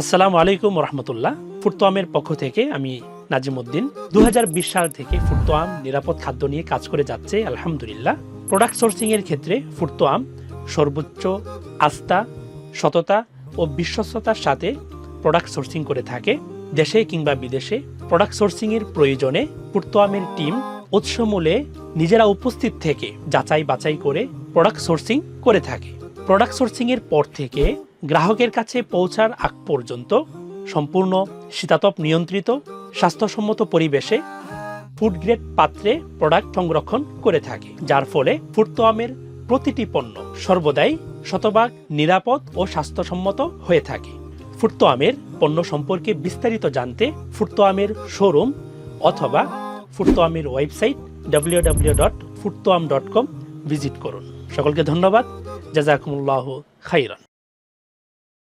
আসসালামু আলাইকুম রহমতুল্লাহ। ফুরতোয়ামের পক্ষ থেকে আমি নাজিমুদ্দিন। দু সাল থেকে ফুরতোয়াম নিরাপদ খাদ্য নিয়ে কাজ করে যাচ্ছে, আলহামদুলিল্লাহ। প্রোডাক্ট সোর্সিং এর ক্ষেত্রে ফুরতোয়াম সর্বোচ্চ আস্থা, সততা ও বিশ্বস্ততার সাথে প্রোডাক্ট সোর্সিং করে থাকে। দেশে কিংবা বিদেশে প্রোডাক্ট সোর্সিং এর প্রয়োজনে ফুরতোয়ামের টিম উৎসমূলে নিজেরা উপস্থিত থেকে যাচাই বাছাই করে প্রোডাক্ট সোর্সিং করে থাকে। প্রোডাক্ট সোর্সিং এর পর থেকে গ্রাহকের কাছে পৌঁছার আগ পর্যন্ত সম্পূর্ণ শীতাতপ নিয়ন্ত্রিত, স্বাস্থ্যসম্মত পরিবেশে ফুড গ্রেড পাত্রে প্রোডাক্ট সংরক্ষণ করে থাকে, যার ফলে ফুডতোয়ামের প্রতিটি পণ্য সর্বদাই শতভাগ নিরাপদ ও স্বাস্থ্যসম্মত হয়ে থাকে। ফুটতোয়ামের পণ্য সম্পর্কে বিস্তারিত জানতে ফুটতোয়ামের শোরুম অথবা ফুটতোয়ামের ওয়েবসাইট ডাব্লিউ ডাব্লিউ ডট ফুটতোয়াম ডট কম ভিজিট করুন। সকলকে ধন্যবাদ। জাজাকুমুল্লাহ খাইরান।